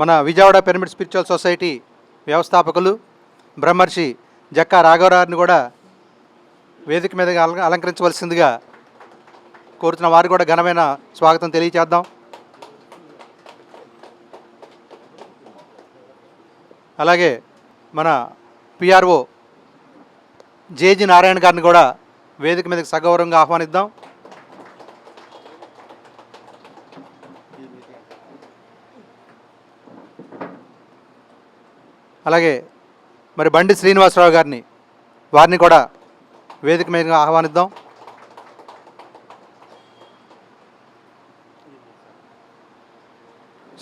మన Vijayawada pyramid spiritual society వ్యవస్థాపకులు బ్రహ్మర్షి జక్కా రాఘవరావుని కూడా వేదిక మీద అలంకరించవలసిందిగా కోరుతున్న వారు కూడా ఘనమైన స్వాగతం తెలియచేద్దాం. అలాగే మన పిఆర్ఓ జేజి నారాయణ గారిని కూడా వేదిక మీదకి సగౌరవంగా ఆహ్వానిద్దాం. అలాగే మరి బండి శ్రీనివాసరావు గారిని వారిని కూడా వేదిక మీద ఆహ్వానిద్దాం.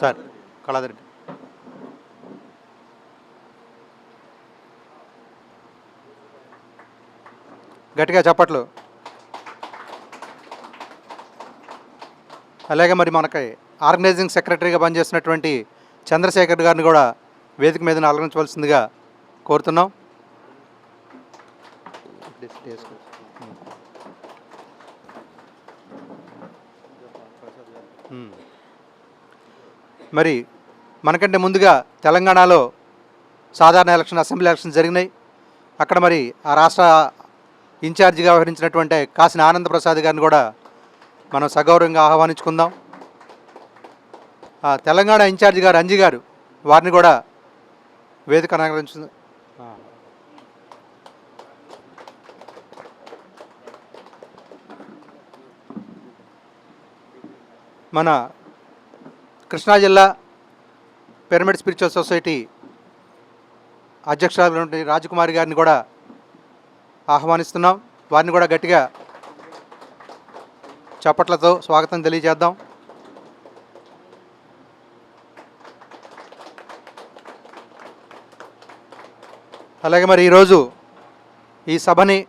సార్ కళాదరెడ్డి గట్టిగా చప్పట్లు. అలాగే మరి మనకి ఆర్గనైజింగ్ సెక్రటరీగా పనిచేస్తున్నటువంటి చంద్రశేఖర్ గారిని కూడా వేదిక మీద అలంకరించవలసిందిగా కోరుతున్నాం. మ్మ్. మరి మనకంటే ముందుగా తెలంగాణలో సాధారణ ఎలక్షన్ అసెంబ్లీ ఎలక్షన్ జరిగినాయి. అక్కడ మరి ఆ రాష్ట్ర ఇన్ఛార్జిగా వ్యవహరించినటువంటి కాసిన ఆనంద ప్రసాద్ గారిని కూడా మనం సగౌరవంగా ఆహ్వానించుకుందాం. ఆ తెలంగాణ ఇన్ఛార్జి గారు అంజి గారు వారిని కూడా వేదిక అలంకరించు ఆ. మన కృష్ణా జిల్లా పిరమిడ్ స్పిరిచువల్ సొసైటీ అధ్యక్షురాలు రాజకుమారి గారిని కూడా ఆహ్వానిస్తున్నాం. వారిని కూడా గట్టిగా చప్పట్లతో స్వాగతం తెలియజేద్దాం. అలాగే మరి ఈరోజు ఈ సభని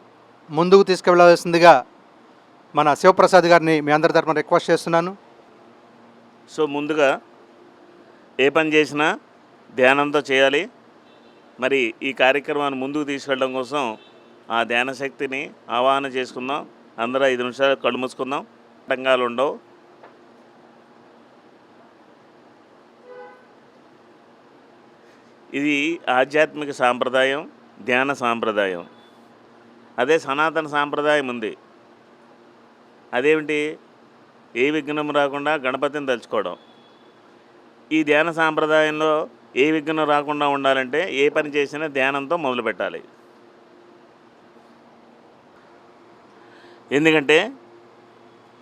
ముందుకు తీసుకువెళ్ళాల్సిందిగా మన శివప్రసాద్ గారిని మీ అందరి తరఫున రిక్వెస్ట్ చేస్తున్నాను. సో ముందుగా ఏ పని చేసినా ధ్యానంతో చేయాలి. మరి ఈ కార్యక్రమాన్ని ముందుకు తీసుకెళ్ళడం కోసం ఆ ధ్యాన శక్తిని ఆవాహన చేసుకుందాం. అందరూ ఐదు నిమిషాలు కళ్ళు మూసుకుందాం. ఆటంకాలు ఉండవు. ఇది ఆధ్యాత్మిక సాంప్రదాయం ధ్యాన సాంప్రదాయం. అదే సనాతన సాంప్రదాయం ఉంది. అదేమిటి? ఏ విఘ్నం రాకుండా గణపతిని తలుచుకోవడం. ఈ ధ్యాన సాంప్రదాయంలో ఏ విఘ్నం రాకుండా ఉండాలంటే ఏ పని చేసినా ధ్యానంతో మొదలుపెట్టాలి ఎందుకంటే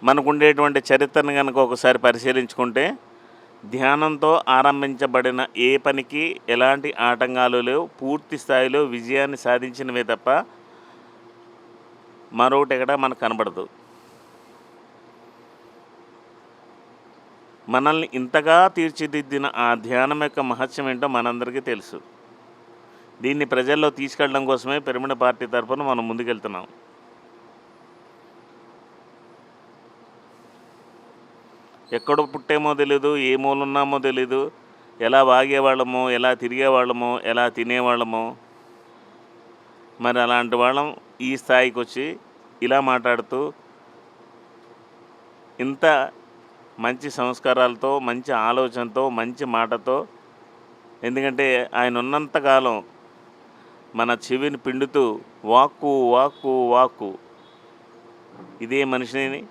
మనకు ఉండేటువంటి చరిత్రను కనుక ఒకసారి పరిశీలించుకుంటే ధ్యానంతో ఆరంభించబడిన ఏ పనికి ఎలాంటి ఆటంకాలు లేవు పూర్తి స్థాయిలో విజయాన్ని సాధించినవే తప్ప మరొకటి ఎక్కడ మనకు కనబడదు. మనల్ని ఇంతగా తీర్చిదిద్దిన ఆ ధ్యానం యొక్క మహత్యం ఏంటో మనందరికీ తెలుసు. దీన్ని ప్రజల్లో తీసుకెళ్ళడం కోసమే పిరమిడ్ పార్టీ తరఫున మనం ముందుకెళ్తున్నాం. ఎక్కడ పుట్టేమో తెలీదు ఏ మూలున్నామో తెలీదు. ఎలా వాగేవాళ్ళమో ఎలా తిరిగేవాళ్ళమో ఎలా తినేవాళ్ళమో. మరి అలాంటి వాళ్ళం ఈ స్థాయికి వచ్చి ఇలా మాట్లాడుతూ ఇంత మంచి సంస్కారాలతో మంచి ఆలోచనతో మంచి మాటతో ఎందుకంటే ఆయన ఉన్నంతకాలం మన చెవిని పిండుతూ వాక్కు వాక్కు వాక్కు. ఇదే మనిషిని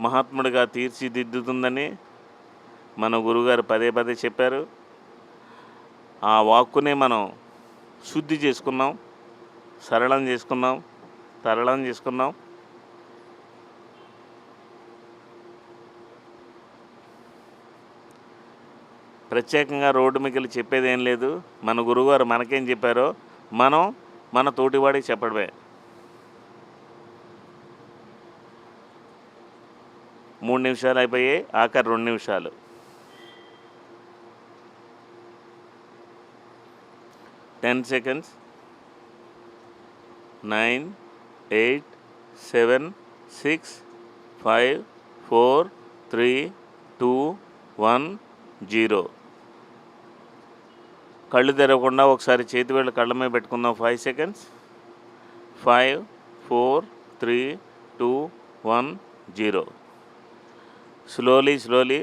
మహాత్ముడిగా తీర్చిదిద్దుతుందని మన గురుగారు పదే పదే చెప్పారు. ఆ వాక్కునే మనం శుద్ధి చేసుకున్నాం సరళం చేసుకున్నాం తరళం చేసుకున్నాం. ప్రత్యేకంగా రోడ్డు మిగిలి చెప్పేది ఏం లేదు. మన గురువుగారు మనకేం చెప్పారో మనం మన తోటివాడికి చెప్పడమే. మూడు నిమిషాలు అయిపోయాయి ఆఖరి రెండు నిమిషాలు. Ten seconds nine eight seven six five four three two one zero కళ్ళు తెరవకుండా ఒకసారి చేతి వేళ్ళు కళ్ళ మీద పెట్టుకుందాం. Five seconds five four three two one zero slowly slowly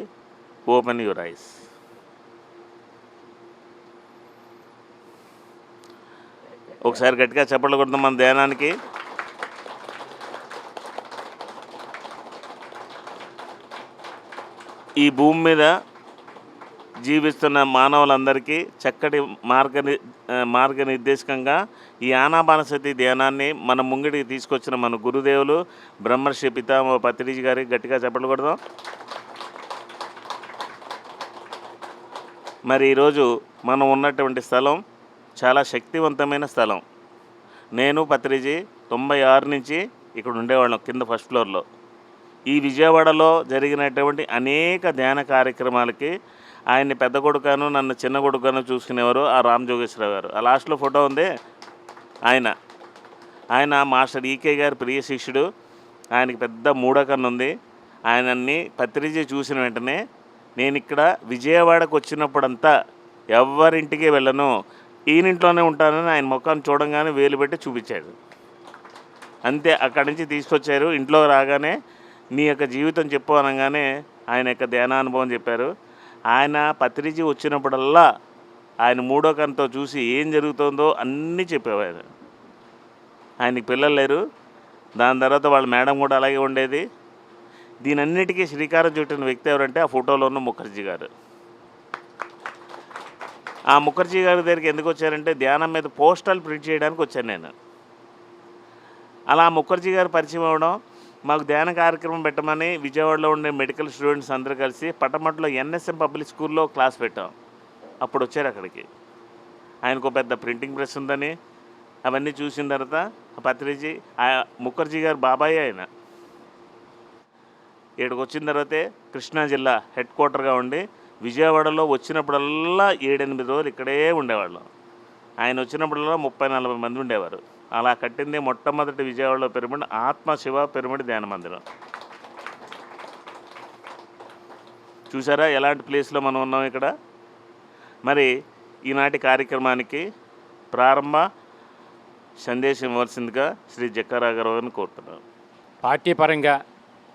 open your eyes. ఒకసారి గట్టిగా చెప్పలు కొడుతాం మన ధ్యానానికి ఈ భూమి మీద జీవిస్తున్న మానవులందరికీ చక్కటి మార్గ మార్గనిర్దేశకంగా ఈ ఆనాపానసతి ధ్యానాన్ని మన ముంగిడికి తీసుకొచ్చిన మన గురుదేవులు బ్రహ్మర్షి పితామహ పత్రిజీ గారికి గట్టిగా చెప్పలు కొడదాం. మరి ఈరోజు మనం ఉన్నటువంటి స్థలం చాలా శక్తివంతమైన స్థలం. నేను పత్రిజీ తొంభై ఆరు నుంచి ఇక్కడ ఉండేవాళ్ళం కింద ఫస్ట్ ఫ్లోర్లో. ఈ విజయవాడలో జరిగినటువంటి అనేక ధ్యాన కార్యక్రమాలకి ఆయన్ని పెద్ద కొడుకాను నన్ను చిన్న కొడుకను చూసుకునేవారు ఆ రామ్ జోగేశ్వరరావు గారు. ఆ లాస్ట్లో ఫోటో ఉంది ఆయన. ఆయన మాస్టర్ ఈకే గారి ప్రియ శిష్యుడు. ఆయనకి పెద్ద మూడకన్ను ఉంది. ఆయనన్ని పత్రిజీ చూసిన వెంటనే నేను ఇక్కడ విజయవాడకు వచ్చినప్పుడంతా ఎవరింటికి వెళ్ళను. ఈయనింట్లోనే ఉంటానని ఆయన ముఖాన్ని చూడంగానే వేలు పెట్టి చూపించాడు. అంతే అక్కడి నుంచి తీసుకొచ్చారు. ఇంట్లో రాగానే నీ యొక్క జీవితం చెప్పు అనగానే ఆయన యొక్క ధ్యానానుభవం చెప్పారు. ఆయన పత్రిజీ వచ్చినప్పుడల్లా ఆయన మూడో కంతో చూసి ఏం జరుగుతుందో అన్నీ చెప్పేవారు ఆయనకి పిల్లలు లేరు. దాని తర్వాత వాళ్ళ మేడం కూడా అలాగే ఉండేది. దీనన్నిటికీ శ్రీకారం చుట్టిన వ్యక్తి ఎవరంటే ఆ ఫోటోలో ఉన్న ముఖర్జీ గారు. ఆ ముఖర్జీ గారి దగ్గరికి ఎందుకు వచ్చారంటే ధ్యానం మీద పోస్టల్ ప్రింట్ చేయడానికి వచ్చాను నేను. అలా ముఖర్జీ గారు పరిచయం అవ్వడం మాకు ధ్యాన కార్యక్రమం పెట్టమని విజయవాడలో ఉండే మెడికల్ స్టూడెంట్స్ అందరూ కలిసి పట్టమట్లో ఎన్ఎస్ఎం పబ్లిక్ స్కూల్లో క్లాస్ పెట్టాం. అప్పుడు వచ్చారు అక్కడికి. ఆయనకు పెద్ద ప్రింటింగ్ ప్రెస్ ఉందని అవన్నీ చూసిన తర్వాత ఆ పత్రిజీ ఆ ముఖర్జీ గారు బాబాయ్ ఆయన. ఇక్కడికి వచ్చిన తర్వాతే కృష్ణా జిల్లా హెడ్ క్వార్టర్గా ఉండి విజయవాడలో వచ్చినప్పుడల్లా ఏడెనిమిది రోజులు ఇక్కడే ఉండేవాళ్ళం. ఆయన వచ్చినప్పుడల్లా ముప్పై నలభై మంది ఉండేవారు. అలా కట్టింది మొట్టమొదటి విజయవాడలో పిరమిడ్ ఆత్మ శివ పిరమిడ్ ధ్యాన మందిరం. చూసారా ఎలాంటి ప్లేస్లో మనం ఉన్నాం ఇక్కడ? మరి ఈనాటి కార్యక్రమానికి ప్రారంభ సందేశం ఇవ్వాల్సిందిగా శ్రీ జక్కారా గారిని కోరుతున్నాను పార్టీ పరంగా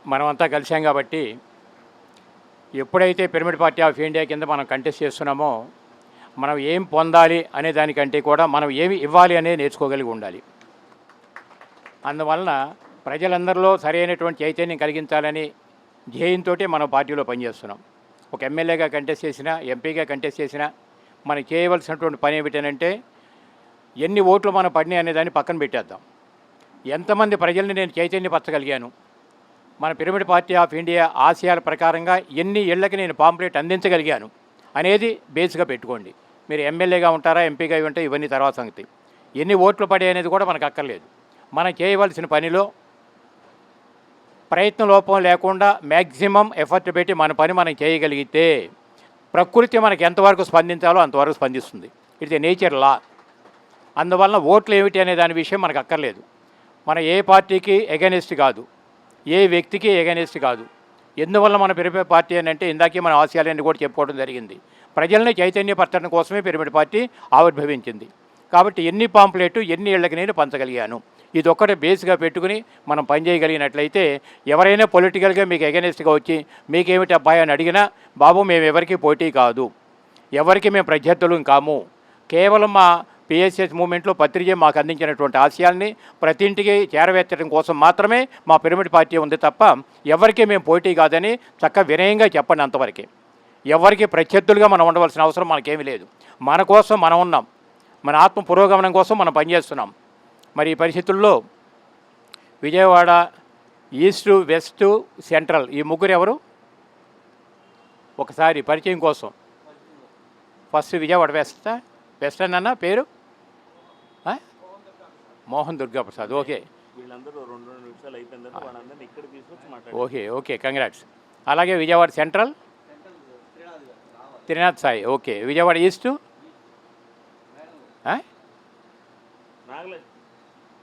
మనమంతా కలిసాం కాబట్టి ఎప్పుడైతే పిరమిడ్ పార్టీ ఆఫ్ ఇండియా కింద మనం కంటెస్ట్ చేస్తున్నామో మనం ఏం పొందాలి అనే దానికంటే కూడా మనం ఏమి ఇవ్వాలి అనేది నేర్చుకోగలిగి ఉండాలి. అందువలన ప్రజలందరిలో సరైనటువంటి చైతన్యం కలిగించాలని ధ్యేయంతో మనం పార్టీలో పనిచేస్తున్నాం. ఒక ఎమ్మెల్యేగా కంటెస్ట్ చేసినా ఎంపీగా కంటెస్ట్ చేసినా మనం చేయవలసినటువంటి పని ఏమిటనంటే ఎన్ని ఓట్లు మనం పడినాయి అనే దాన్ని పక్కన పెట్టేద్దాం. ఎంతమంది ప్రజల్ని నేను చైతన్యపరచగలిగాను? మన పిరమిడ్ పార్టీ ఆఫ్ ఇండియా ఆశయాల ప్రకారంగా ఎన్ని ఇళ్ళకి నేను పాంప్లెట్ అందించగలిగాను? అనేది బేస్గా పెట్టుకోండి. మీరు ఎమ్మెల్యేగా ఉంటారా ఎంపీగా ఉంటే ఇవన్నీ తర్వాత సంగతి. ఎన్ని ఓట్లు పడే అనేది కూడా మనకు అక్కర్లేదు. మనం చేయవలసిన పనిలో ప్రయత్న లోపం లేకుండా మ్యాక్సిమం ఎఫర్ట్ పెట్టి మన పని మనం చేయగలిగితే ప్రకృతి మనకి ఎంతవరకు స్పందించాలో అంతవరకు స్పందిస్తుంది. ఇట్స్ నేచర్ లా. అందువలన ఓట్లు ఏమిటి అనే దాని విషయం మనకు అక్కర్లేదు. మన ఏ పార్టీకి ఎగనెస్ట్ కాదు. ఏ వ్యక్తికి ఎగనెస్ట్ కాదు. ఎందువల్ల మన పిరమిడ్ పార్టీ అని అంటే ఇందాకే మన ఆశయాలన్నీ కూడా చెప్పుకోవడం జరిగింది. ప్రజల్ని చైతన్యపరచడం కోసమే పిరమిడ్ పార్టీ ఆవిర్భవించింది. కాబట్టి ఎన్ని పాంప్లెట్ ఎన్ని ఇళ్ళకి నేను పంచగలిగాను. ఇది ఒక్కటే బేస్గా పెట్టుకుని మనం పనిచేయగలిగినట్లయితే ఎవరైనా పొలిటికల్గా మీకు ఎగనెస్ట్గా వచ్చి మీకేమిటి అబ్బాయి అని అడిగినా బాబు మేము ఎవరికి పోటీ కాదు. ఎవరికి మేము ప్రత్యర్థులం కాము. కేవలం మా పిఎస్ఎస్ మూమెంట్లో పత్రికే మాకు అందించినటువంటి ఆశయాల్ని ప్రతి ఇంటికి చేరవేర్చడం కోసం మాత్రమే మా పిరమిడ్ పార్టీ ఉంది తప్ప ఎవరికీ మేము పోటీ కాదని చక్క వినయంగా చెప్పండి అంతవరకే. ఎవరికి ప్రత్యర్థులుగా మనం ఉండవలసిన అవసరం మనకేమీ లేదు. మన కోసం మనం ఉన్నాం. మన ఆత్మ పురోగమనం కోసం మనం పనిచేస్తున్నాం. మరి ఈ పరిస్థితుల్లో విజయవాడ ఈస్ట్ వెస్ట్ సెంట్రల్ ఈ ముగ్గురు ఎవరు? ఒకసారి పరిచయం కోసం. First Vijayawada west? వెస్ట్ అన్న పేరు? మోహన్ దుర్గా ప్రసాద్ ఓకే. వీళ్ళందరూ రెండు రెండు నిమిషాలు అయిపోయిన తర్వాత వాళ్ళందరినీ ఇక్కడ తీసుకొచ్చి మాట్లాడారు ఓకే ఓకే. కంగ్రాట్స్ అలాగే Vijayawada central? Trinath Sai. Okay. Vijayawada east?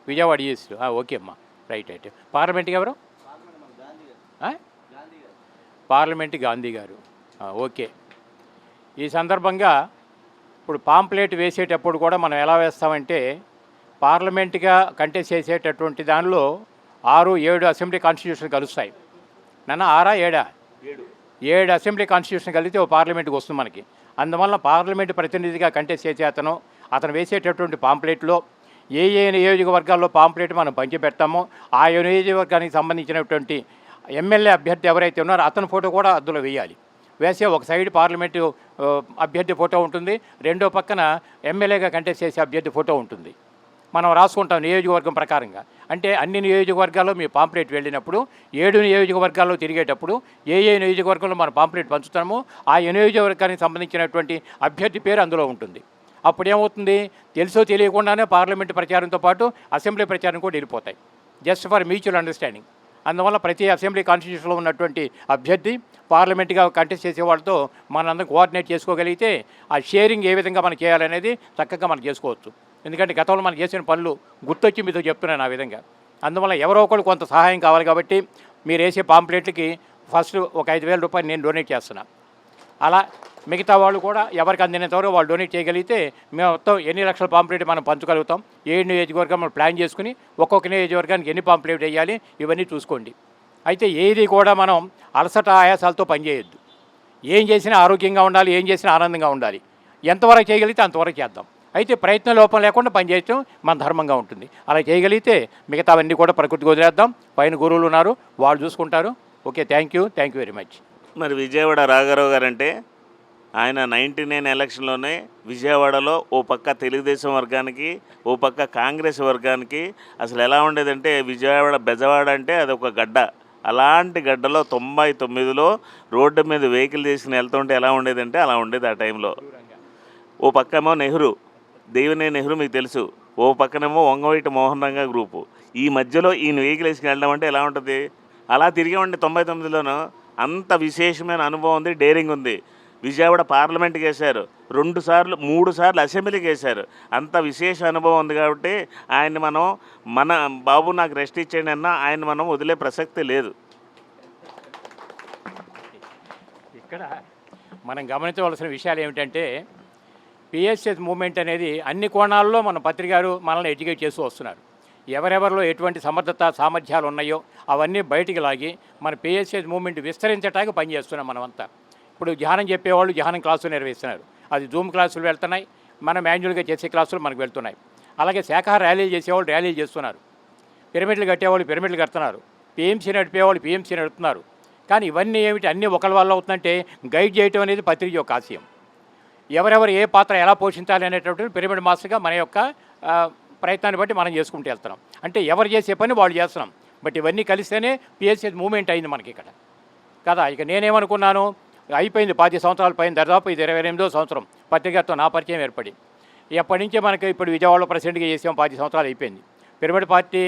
Vijayawada east. Okay అమ్మా. రైట్ రైట్ పార్లమెంట్కి ఎవరు? పార్లమెంట్ గాంధీ గారు. ఓకే. ఈ సందర్భంగా ఇప్పుడు పాంప్లెట్ వేసేటప్పుడు కూడా మనం ఎలా వేస్తామంటే పార్లమెంట్గా కంటెస్ట్ చేసేటటువంటి దానిలో ఆరు ఏడు అసెంబ్లీ కాన్స్టిట్యూషన్ కలుస్తాయి. నన్న ఆరా ఏడా? ఏడు. అసెంబ్లీ కాన్స్టిట్యూషన్ కలిగితే ఓ పార్లమెంట్కి వస్తుంది మనకి. అందువల్ల పార్లమెంట్ ప్రతినిధిగా కంటెస్ట్ చేసే అతను అతను వేసేటటువంటి పాంప్లెట్లో ఏ ఏ నియోజకవర్గాల్లో పాంప్లెట్ మనం పంచిపెడతామో ఆ నియోజకవర్గానికి సంబంధించినటువంటి ఎమ్మెల్యే అభ్యర్థి ఎవరైతే ఉన్నారో అతని ఫోటో కూడా అందులో వేయాలి. వేసే ఒక సైడ్ పార్లమెంటు అభ్యర్థి ఫోటో ఉంటుంది. రెండో పక్కన ఎమ్మెల్యేగా కంటెస్ట్ చేసే అభ్యర్థి ఫోటో ఉంటుంది. మనం రాసుకుంటాం నియోజకవర్గం ప్రకారంగా. అంటే అన్ని నియోజకవర్గాల్లో మీ పాంప్లెట్ వెళ్ళినప్పుడు ఏడు నియోజకవర్గాల్లో తిరిగేటప్పుడు ఏ ఏ నియోజకవర్గంలో మనం పాంప్లెట్ పంచుతామో ఆ నియోజకవర్గానికి సంబంధించినటువంటి అభ్యర్థి పేరు అందులో ఉంటుంది. అప్పుడు ఏమవుతుంది తెలుసో తెలియకుండానే పార్లమెంట్ ప్రచారంతో పాటు అసెంబ్లీ ప్రచారం కూడా వెళ్ళిపోతాయి. Just for mutual understanding. అందువల్ల ప్రతి అసెంబ్లీ కాన్స్టిట్యూషన్లో ఉన్నటువంటి అభ్యర్థి పార్లమెంట్గా కంటెస్ట్ చేసే వాళ్ళతో మనందరం కోఆర్డినేట్ చేసుకోగలిగితే ఆ షేరింగ్ ఏ విధంగా మనం చేయాలనేది చక్కగా మనం చేసుకోవచ్చు. ఎందుకంటే గతంలో మనం చేసిన పనులు గుర్తొచ్చి మీతో చెప్తున్నాను ఆ విధంగా. అందువల్ల ఎవరో ఒకరు కొంత సహాయం కావాలి కాబట్టి మీరు వేసే పాంప్లెట్లకి ఫస్ట్ ఒక ఐదు వేల రూపాయలు నేను డొనేట్ చేస్తున్నా. అలా మిగతా వాళ్ళు కూడా ఎవరికి అందినంతవరకు వాళ్ళు డొనేట్ చేయగలిగితే మేము మొత్తం ఎన్ని లక్షల పాంప్లెట్ మనం పంచగలుగుతాం? ఏ నియోజకవర్గం మనం ప్లాన్ చేసుకుని ఒక్కొక్క నియోజకవర్గానికి ఎన్ని పాంప్లెట్ వేయాలి? ఇవన్నీ చూసుకోండి. అయితే ఏది కూడా మనం అలసట ఆయాసాలతో పనిచేయొద్దు ఏం చేసినా ఆరోగ్యంగా ఉండాలి ఏం చేసినా ఆనందంగా ఉండాలి. ఎంతవరకు చేయగలిగితే అంతవరకు చేద్దాం. అయితే ప్రయత్న లోపం లేకుండా పనిచేయటం మన ధర్మంగా ఉంటుంది. అలా చేయగలిగితే మిగతావన్నీ కూడా ప్రకృతికి వదిలేద్దాం. పైన గురువులు ఉన్నారు వాళ్ళు చూసుకుంటారు. Okay thank you thank you very much. మరి విజయవాడ రాఘారావు గారు అంటే ఆయన నైంటీ నైన్ ఎలక్షన్లోనే విజయవాడలో ఓ పక్క తెలుగుదేశం వర్గానికి ఓ పక్క కాంగ్రెస్ వర్గానికి అసలు ఎలా ఉండేదంటే విజయవాడ బెజవాడ అంటే అది ఒక గడ్డ. అలాంటి గడ్డలో తొంభై తొమ్మిదిలో రోడ్డు మీద వెహికల్ తీసుకుని వెళ్తుంటే ఎలా ఉండేదంటే అలా ఉండేది ఆ టైంలో. ఓ పక్కేమో నెహ్రూ దేవినే నెహ్రూ మీకు తెలుసు. ఓ పక్కనేమో వంగవైట మోహన్ రంగా గ్రూపు ఈ మధ్యలో ఈయన వెహికల్ వేసుకుని వెళ్ళడం అంటే ఎలా ఉంటుంది? అలా తిరిగామండి తొంభై తొమ్మిదిలోనూ అంత విశేషమైన అనుభవం ఉంది డేరింగ్ ఉంది. విజయవాడ పార్లమెంట్కి వేశారు. రెండు సార్లు మూడు సార్లు అసెంబ్లీకి వేశారు. అంత విశేష అనుభవం ఉంది కాబట్టి ఆయన్ని మనం మన బాబు నాకు రెస్ట్ ఇచ్చేయండి అన్న ఆయన మనం వదిలే ప్రసక్తి లేదు. ఇక్కడ మనం గమనించవలసిన విషయాలు ఏమిటంటే పిఎస్ఎస్ మూమెంట్ అనేది అన్ని కోణాల్లో మన పత్రికారు మనల్ని ఎడ్యుకేట్ చేస్తూ వస్తున్నారు. ఎవరెవరిలో ఎటువంటి సమర్థత సామర్థ్యాలు ఉన్నాయో అవన్నీ బయటికి లాగి మన పిఎస్ఎస్ మూమెంట్ విస్తరించడానికి పనిచేస్తున్నాం మనమంతా. ఇప్పుడు ధ్యానం చెప్పేవాళ్ళు ధ్యానం క్లాసులు నిర్వహిస్తున్నారు. అది జూమ్ క్లాసులు వెళ్తున్నాయి మనం మాన్యువల్గా చేసే క్లాసులు మనకు వెళ్తున్నాయి. అలాగే శాఖ ర్యాలీలు చేసేవాళ్ళు ర్యాలీలు చేస్తున్నారు. పిరమిడ్లు కట్టేవాళ్ళు పిరమిడ్లు కడుతున్నారు. పిఎంసీ నడిపేవాళ్ళు పిఎంసీ నడుపుతున్నారు. కానీ ఇవన్నీ ఏమిటి? అన్నీ ఒకళ్ళ వల్ల అవుతుందంటే గైడ్ చేయటం అనేది పత్రిక యొక్క ఆశయం. ఎవరెవరు ఏ పాత్ర ఎలా పోషించాలి అనేటటువంటి పిరమిడ్ మాస్టర్గా మన యొక్క ప్రయత్నాన్ని బట్టి మనం చేసుకుంటూ వెళ్తున్నాం. అంటే ఎవరు చేసే పని వాళ్ళు చేస్తున్నాం. బట్ ఇవన్నీ కలిస్తేనే పిఎస్సీ మూమెంట్ అయింది మనకి ఇక్కడ. కదా ఇక నేనేమనుకున్నాను? అయిపోయింది పది సంవత్సరాల పైన దాదాపు ఇది ఇరవై ఎనిమిదో సంవత్సరం. పత్రికతో నా పరిచయం ఏర్పడి. ఎప్పటి నుంచే మనకి ఇప్పుడు విజయవాడలో ప్రెసిడెంట్గా చేసాం పది సంవత్సరాలు అయిపోయింది. పిరమిడ్ పార్టీ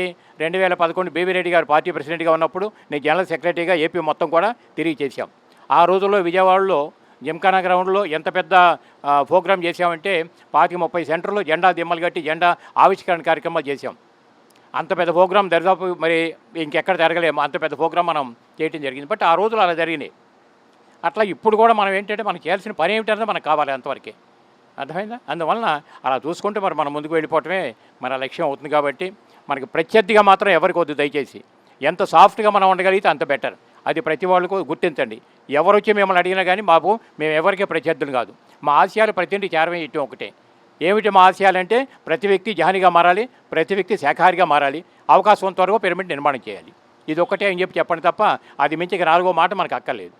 రెండు వేల పదకొండు బీబీ రెడ్డి గారు పార్టీ ప్రెసిడెంట్గా ఉన్నప్పుడు నేను జనరల్ సెక్రటరీగా ఏపీ మొత్తం కూడా తిరిగి చేశాం. ఆ రోజుల్లో విజయవాడలో జిమ్ఖానా గ్రౌండ్లో ఎంత పెద్ద ఆ, ప్రోగ్రామ్ చేశామంటే పాతిక ముప్పై సెంటర్లో జెండా దిమ్మలు కట్టి జెండా ఆవిష్కరణ కార్యక్రమాలు చేసాం అంత పెద్ద ప్రోగ్రాం దరిదాపు మరి ఇంకెక్కడ జరగలేము. అంత పెద్ద ప్రోగ్రాం మనం చేయటం జరిగింది. బట్ ఆ రోజులు అలా జరిగినాయి. అట్లా ఇప్పుడు కూడా మనం ఏంటంటే మనం చేయాల్సిన పని ఏమిటంటే మనకు కావాలి అంతవరకే. అర్థమైందా? అందువలన అలా చూసుకుంటే మరి మనం ముందుకు వెళ్ళిపోవటమే మన లక్ష్యం అవుతుంది కాబట్టి మనకి ప్రత్యర్థిగా మాత్రం ఎవరికి వద్దు దయచేసి. ఎంత సాఫ్ట్గా మనం ఉండగలిగితే అంత బెటర్. అది ప్రతి వాళ్ళకు గుర్తించండి. ఎవరు వచ్చి మిమ్మల్ని అడిగినా కానీ బాబు మేము ఎవరికీ ప్రత్యర్థులు కాదు. మా ఆశయాలు ప్రతింటి చేరవేయటం ఒకటే. ఏమిటి మా ఆశయాలంటే ప్రతి వ్యక్తి జహానిగా మారాలి ప్రతి వ్యక్తి శాఖాహారిగా మారాలి అవకాశం త్వరగా పిరమిడ్ నిర్మాణం చేయాలి. ఇది ఒకటే అని చెప్పి చెప్పండి తప్ప అది మించి ఇక నాలుగో మాట మనకు అక్కర్లేదు.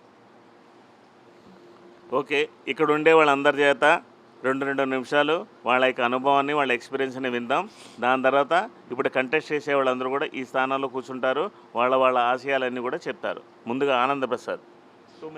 ఓకే ఇక్కడ ఉండే వాళ్ళందరి చేత రెండు రెండు నిమిషాలు వాళ్ళ యొక్క అనుభవాన్ని వాళ్ళ ఎక్స్పీరియన్స్ని విందాం. దాని తర్వాత ఇప్పుడు కంటెస్ట్ చేసే వాళ్ళందరూ కూడా ఈ స్థానాల్లో కూర్చుంటారు. వాళ్ళ వాళ్ళ ఆశయాలన్నీ కూడా చెప్తారు. ముందుగా ఆనంద ప్రసాద్